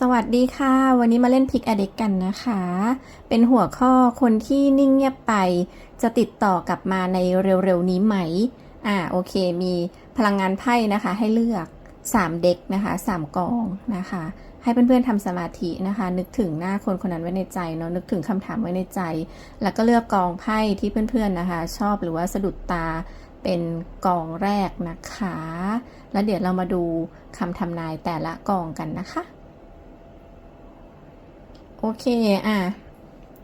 สวัสดีค่ะ วันนี้มาเล่นพิกอเด็กกันนะคะ เป็นหัวข้อคนที่นิ่งเงียบไป จะติดต่อกลับมาในเร็วๆนี้ไหม อ่าโอเค มีพลังงานไพ่นะคะ ให้เลือก 3 เด็กนะคะ 3 กองนะคะ ให้เพื่อนๆทำสมาธินะคะ นึกถึงหน้าคนคนนั้นไว้ในใจเนาะนึกถึงคำถามไว้ในใจ แล้วก็เลือกกองไพ่ที่เพื่อนๆนะคะ ชอบหรือว่าสะดุดตาเป็นกองแรกนะคะ แล้วเดี๋ยวเรามาดูคำทำนายแต่ละกองกันนะคะ เคอะ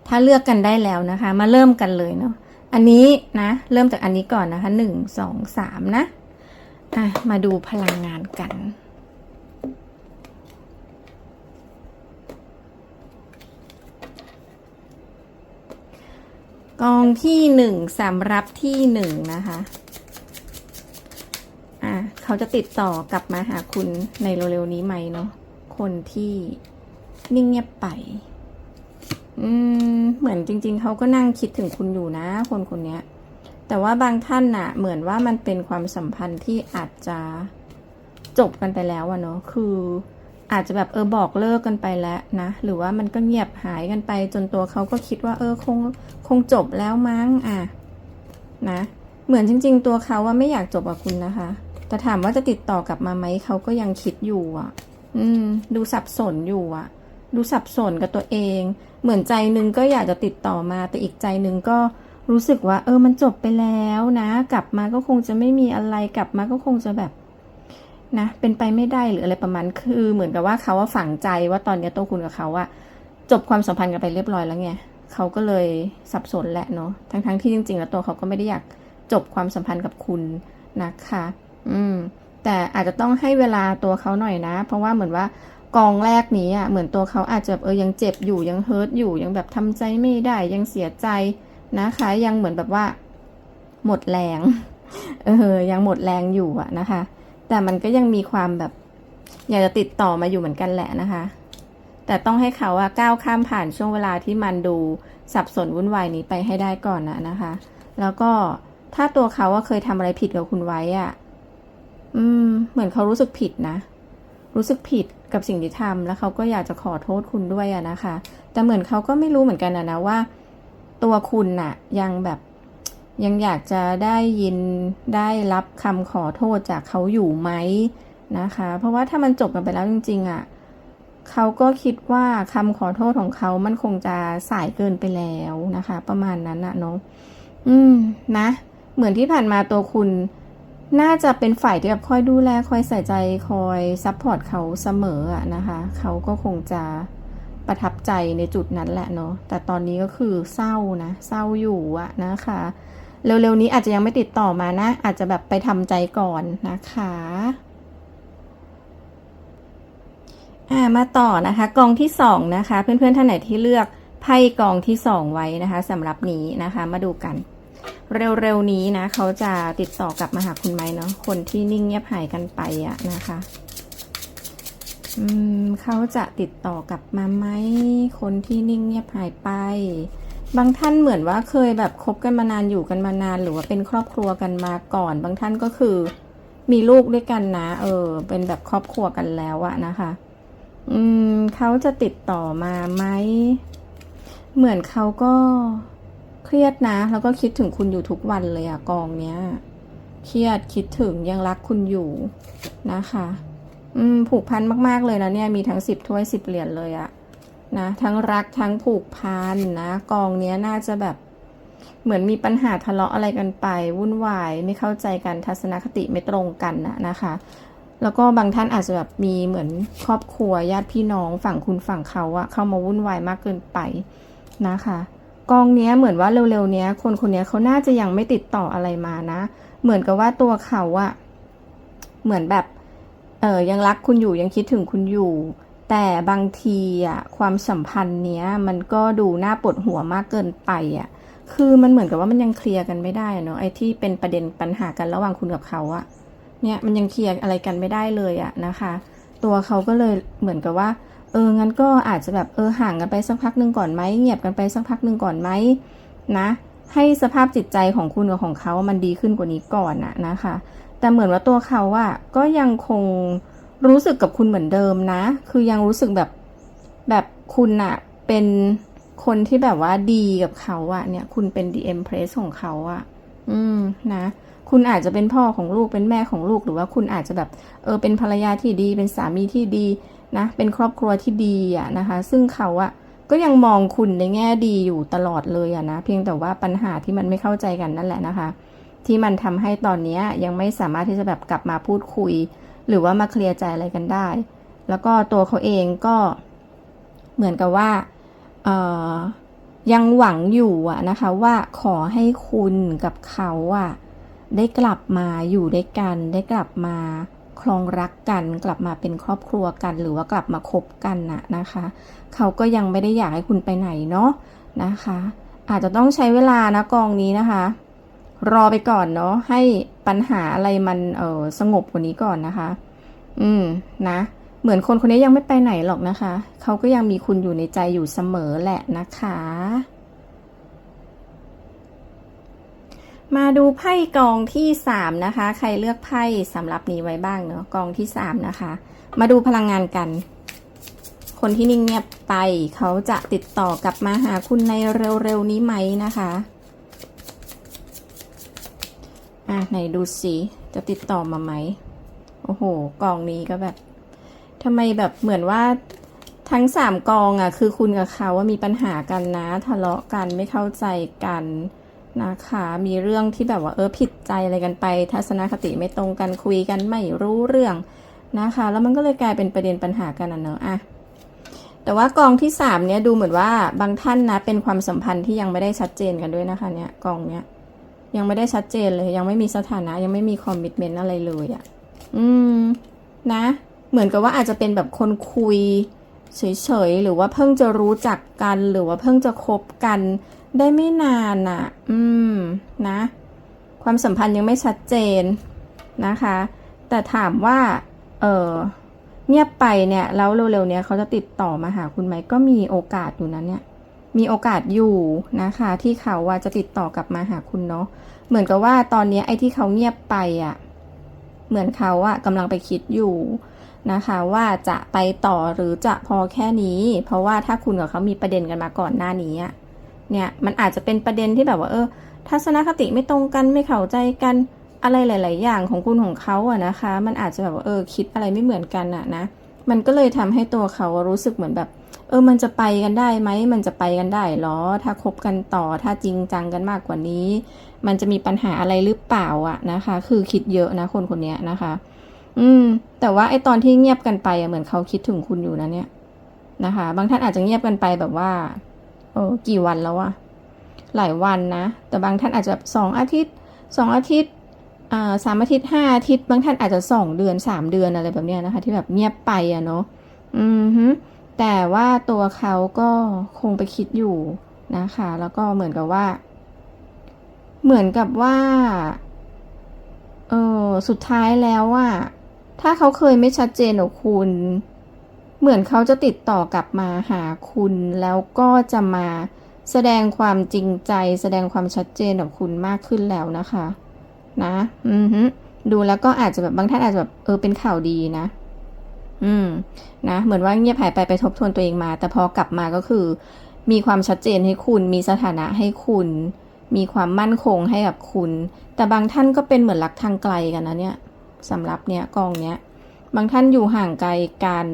ถ้าเลือกกันได้แล้วนะคะ มาเริ่มกันเลยเนาะอันนี้นะ เริ่มจากอันนี้ก่อนนะคะหนึ่งสองสามนะอะมาดูพลังงานกันกองที่หนึ่งสำรับที่หนึ่งนะคะ อะเขาจะติดต่อกลับมาหาคุณในเร็วๆนี้ไหมเนาะ คนที่นิ่งเงียบไป อืม เหมือนจริง ๆ เขาก็นั่งคิดถึงคุณอยู่นะ คนคนนี้แต่ว่าบางท่านน่ะ เหมือนว่ามันเป็นความสัมพันธ์ที่อาจจะจบกันไปแล้วอะเนาะ คืออาจจะแบบเออบอกเลิกกันไปแล้วนะ หรือว่ามันก็เงียบหายกันไปจนตัวเขาก็คิดว่า เออคงคงจบแล้วมั้งอะนะ เหมือนจริง ๆ ตัวเขาว่าไม่อยากจบกับคุณนะคะ แต่ถามว่าจะติดต่อกลับมาไหมเขาก็ยังคิดอยู่อะ อืม ดูสับสนอยู่อะ ดูสับสนกับตัวเอง เหมือนใจนึงก็อยากจะติดต่อมา แต่อีกใจนึงก็รู้สึกว่า เออมันจบไปแล้วนะ กลับมาก็คงจะไม่มีอะไรกลับมาก็คงจะแบบนะเป็นไปไม่ได้หรืออะไรประมาณคือเหมือนกับว่าเขาว่าฝังใจว่าตอนนี้ตัวคุณกับเขาอะจบความสัมพันธ์กันไปเรียบร้อยแล้วไงเขาก็เลยสับสนแหละเนาะทั้งๆที่จริง ๆ แล้วตัวเขาก็ไม่ได้อยากจบความสัมพันธ์กับคุณนะคะ อืม แต่อาจจะต้องให้เวลาตัวเขาหน่อยนะ เพราะว่าเหมือนว่า กองแรกนี้อะเหมือนตัวเขาอาจจะแบบเออยังเจ็บอยู่ยังเฮิร์ตอยู่ยังแบบทำใจไม่ได้ยังเสียใจนะคะ ยังเหมือนแบบว่า หมดแรงเออยังหมดแรงอยู่อะนะคะ แต่มันก็ยังมีความแบบ อยากจะติดต่อมาอยู่เหมือนกันแหละนะคะ แต่ต้องให้เขาอะก้าวข้ามผ่านช่วงเวลาที่มันดูสับสนวุ่นวายนี้ไปให้ได้ก่อนนะนะคะ แล้วก็ถ้าตัวเขาว่าเคยทำอะไรผิดกับคุณไว้อะอืม เหมือนเขารู้สึกผิดนะ รู้สึกผิด กับสิ่งที่ทำแล้วเขาก็อยากจะขอโทษคุณด้วยอะนะคะ แต่เหมือนเขาก็ไม่รู้เหมือนกันนะนะว่า ตัวคุณน่ะ ยังแบบยังอยากจะได้ยินได้รับคำขอโทษจากเขาอยู่ไหมนะคะ เพราะว่าถ้ามันจบกันไปแล้วจริง ๆอะ่ะเขาก็คิดว่าคำขอโทษของเขามันคงจะสายเกินไปแล้วนะคะ ประมาณนั้นนะเนาะอืมนะ เหมือนที่ผ่านมาตัวคุณ น่าจะเป็นฝ่ายที่แบบคอยดูแลคอยใส่ใจคอยซัพพอร์ตเขาเสมออะนะคะเขาก็คงจะประทับใจในจุดนั้นแหละเนาะแต่ตอนนี้ก็คือเศร้านะเศร้าอยู่อะนะคะเร็วๆนี้อาจจะยังไม่ติดต่อมานะ อาจจะแบบไปทำใจก่อนนะคะอ่ามาต่อนะคะกองที่สองนะคะ เพื่อนๆท่านไหนที่เลือกไพ่กองที่สองไว้นะคะสำหรับนี้นะคะมาดูกัน เร็วๆนี้นะ เขาจะติดต่อกลับมาหาคุณไหมเนาะคนที่นิ่งเงียบหายกันไปอะนะคะอืมเขาจะติดต่อกลับมาไหมคนที่นิ่งเงียบหายไป บางท่านเหมือนว่าเคยแบบคบกันมานานอยู่กันมานาน หรือว่าเป็นครอบครัวกันมาก่อน บางท่านก็คือมีลูกด้วยกันนะ เออ เป็นแบบครอบครัวกันแล้วอะนะคะ อืมเขาจะติดต่อมาไหมเหมือนเขาก็ เครียดนะ แล้วก็คิดถึงคุณอยู่ทุกวันเลยอะกองเนี้ย เครียดคิดถึงยังรักคุณอยู่นะคะ อืมผูกพันมากๆเลยนะเนี่ยมีทั้งสิบถ้วยสิบเหรียญเลยอะนะทั้งรักทั้งผูกพันนะ กองเนี้ยน่าจะแบบ เหมือนมีปัญหาทะเลาะอะไรกันไป วุ่นวายไม่เข้าใจกันทัศนคติไม่ตรงกันนะนะคะ แล้วก็บางท่านอาจจะแบบมีเหมือนครอบครัวญาติพี่น้องฝั่งคุณฝั่งเขาอะเข้ามาวุ่นวายมากเกินไปนะคะ กองเนี้ยเหมือนว่าเร็วๆเนี้ย คนคนเนี้ยเขาน่าจะยังไม่ติดต่ออะไรมานะ เหมือนกับว่าตัวเขาอะเหมือนแบบ เออยังรักคุณอยู่ยังคิดถึงคุณอยู่ แต่บางทีอะความสัมพันธ์เนี้ย มันก็ดูน่าปวดหัวมากเกินไปอะคือมันเหมือนกับว่ามันยังเคลียร์กันไม่ได้อะเนาะไอ้ที่เป็นประเด็นปัญหากันระหว่างคุณกับเขาอะเนี่ยมันยังเคลียร์อะไรกันไม่ได้เลยอะนะคะ ตัวเขาก็เลยเหมือนกับว่า เอองั้นก็อาจจะแบบเออห่างกันไปสักพักหนึ่งก่อนไหมเงียบกันไปสักพักหนึ่งก่อนไหมนะ ให้สภาพจิตใจของคุณกับของเขามันดีขึ้นกว่านี้ก่อนนะนะคะ แต่เหมือนว่าตัวเขาอะก็ยังคงรู้สึกกับคุณเหมือนเดิมนะ คือยังรู้สึกแบบแบบคุณอะเป็นคนที่แบบว่าดีกับเขาอะเนี่ย คุณเป็น the empress ของเขาอะอืมนะ คุณอาจจะเป็นพ่อของลูกเป็นแม่ของลูกหรือว่าคุณอาจจะแบบ เออเป็นภรรยาที่ดีเป็นสามีที่ดี นะเป็นครอบครัวที่ดีอะนะคะ ซึ่งเขาอะก็ยังมองคุณในแง่ดีอยู่ตลอดเลยอะนะเพียงแต่ว่าปัญหาที่มันไม่เข้าใจกันนั่นแหละนะคะ ที่มันทำให้ตอนนี้ยังไม่สามารถที่จะแบบกลับมาพูดคุย หรือว่ามาเคลียร์ใจอะไรกันได้ แล้วก็ตัวเขาเองก็เหมือนกับว่าเออยังหวังอยู่อะนะคะว่าขอให้คุณกับเขาอะได้กลับมาอยู่ด้วยกันได้กลับมา คลองรักกัน กลับมาเป็นครอบครัวกัน หรือว่ากลับมาคบกันน่ะนะคะ เขาก็ยังไม่ได้อยากให้คุณไปไหนเนาะนะคะ อาจจะต้องใช้เวลานะกองนี้นะคะ รอไปก่อนเนาะให้ปัญหาอะไรมันเออสงบกว่านี้ก่อนนะคะ อืมนะเหมือนคนคนนี้ยังไม่ไปไหนหรอกนะคะ เขาก็ยังมีคุณอยู่ในใจอยู่เสมอแหละนะคะ มาดูไพ่กองที่สามนะคะ ใครเลือกไพ่สำหรับนี้ไว้บ้างเนาะกองที่สามนะคะ มาดูพลังงานกัน คนที่นิ่งเงียบไป เขาจะติดต่อกลับมาหาคุณในเร็วๆนี้ไหมนะคะอะไหนดูสิจะติดต่อมาไหมโอ้โหกองนี้ก็แบบทำไมแบบเหมือนว่าทั้งสามกองอะ คือคุณกับเขาว่ามีปัญหากันนะ ทะเลาะกันไม่เข้าใจกัน นะคะ มีเรื่องที่แบบว่าเออผิดใจอะไรกันไป ทัศนคติไม่ตรงกันคุยกันไม่รู้เรื่องนะคะ แล้วมันก็เลยกลายเป็นประเด็นปัญหากันนะเนอะอะแต่ว่ากองที่สามเนี้ยดูเหมือนว่าบางท่านนะเป็นความสัมพันธ์ที่ยังไม่ได้ชัดเจนกันด้วยนะคะเนี่ยกองเนี้ยยังไม่ได้ชัดเจนเลย ยังไม่มีสถานะ ยังไม่มีคอมมิชเมนต์อะไรเลยอะ่ะ อืมนะ เหมือนกับว่าอาจจะเป็นแบบคนคุยเฉยๆหรือว่าเพิ่งจะรู้จักกันหรือว่าเพิ่งจะคบกัน ได้ไม่นานอะ่ะ อืม นะ ความสัมพันธ์ยังไม่ชัดเจนนะคะ แต่ถามว่า เออเงียบไปเนี่ย แล้วเร็วๆเนี้ยเขาจะติดต่อมาหาคุณไหม ก็มีโอกาสอยู่นะเนี่ย มีโอกาสอยู่นะคะ ที่เขาว่าจะติดต่อกลับมาหาคุณเนาะ เหมือนกับว่าตอนนี้ไอ้ที่เขาเงียบไปอะ่ะ เหมือนเขาอะกำลังไปคิดอยู่นะคะว่าจะไปต่อหรือจะพอแค่นี้ เพราะว่าถ้าคุณกับเขามีประเด็นกันมาก่อนหน้านี้อะ เนี่ยมันอาจจะเป็นประเด็นที่แบบว่าเออ ทัศนคติไม่ตรงกันไม่เข้าใจกันอะไรหลาย ๆ อย่างของคุณของเขาอะนะคะ มันอาจจะแบบว่าเออคิดอะไรไม่เหมือนกันอะนะ มันก็เลยทำให้ตัวเขารู้สึกเหมือนแบบ เออมันจะไปกันได้ไหมมันจะไปกันได้หรอ ถ้าคบกันต่อถ้าจริงจังกันมากกว่านี้ มันจะมีปัญหาอะไรหรือเปล่าอะนะคะ คือคิดเยอะนะคนคนนี้นะคะ อืม แต่ว่าไอตอนที่เงียบกันไปอะเหมือนเขาคิดถึงคุณอยู่นะเนี่ยนะคะ บางท่านอาจจะเงียบกันไปแบบว่า เออกี่วันแล้วอะหลายวันนะ แต่บางท่านอาจจะสองอาทิตย์สองอาทิตย์สามอาทิตย์ห้าอาทิตย์ บางท่านอาจจะสองเดือนสามเดือนอะไรแบบเนี้ยนะคะ ที่แบบเงียบไปอะเนาะอือฮึแต่ว่าตัวเขาก็คงไปคิดอยู่นะคะ แล้วก็เหมือนกับว่า เหมือนกับว่าเออสุดท้ายแล้วว่า ถ้าเขาเคยไม่ชัดเจนกับคุณ เหมือนเขาจะติดต่อกลับมาหาคุณ แล้วก็จะมาแสดงความจริงใจ แสดงความชัดเจนกับคุณมากขึ้นแล้วนะคะ นะ อือฮึดูแล้วก็อาจจะแบบบางท่านอาจจะแบบเออเป็นข่าวดีนะ อืม นะเหมือนว่าเงียบหายไปไปทบทวนตัวเองมา แต่พอกลับมาก็คือ มีความชัดเจนให้คุณ มีสถานะให้คุณ มีความมั่นคงให้กับคุณ แต่บางท่านก็เป็นเหมือนรักทางไกลกันนะเนี่ยสำหรับเนี่ยกองเนี้ย บางท่านอยู่ห่างไกลกัน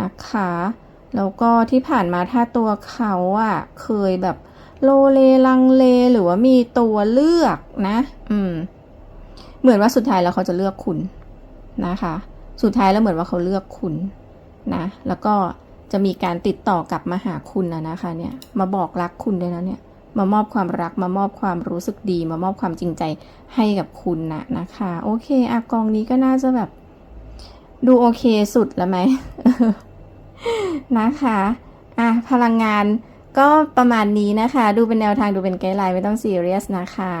นะคะ แล้วก็ที่ผ่านมาถ้าตัวเขาอะเคยแบบโลเลลังเลหรือว่ามีตัวเลือกนะ อืม เหมือนว่าสุดท้ายแล้วเขาจะเลือกคุณนะคะ สุดท้ายแล้วเหมือนว่าเขาเลือกคุณนะ แล้วก็จะมีการติดต่อกลับมาหาคุณนะนะคะ เนี่ย มาบอกรักคุณด้วยนะเนี่ย มามอบความรัก มามอบความรู้สึกดี มามอบความจริงใจให้กับคุณนะนะคะ โอเคอะกองนี้ก็น่าจะแบบ ดูโอเคสุดแล้วไหมนะคะอะพลังงานก็ประมาณนี้นะคะ ดูเป็นแนวทางดูเป็นไกด์ไลน์ไม่ต้องซีเรียสนะคะ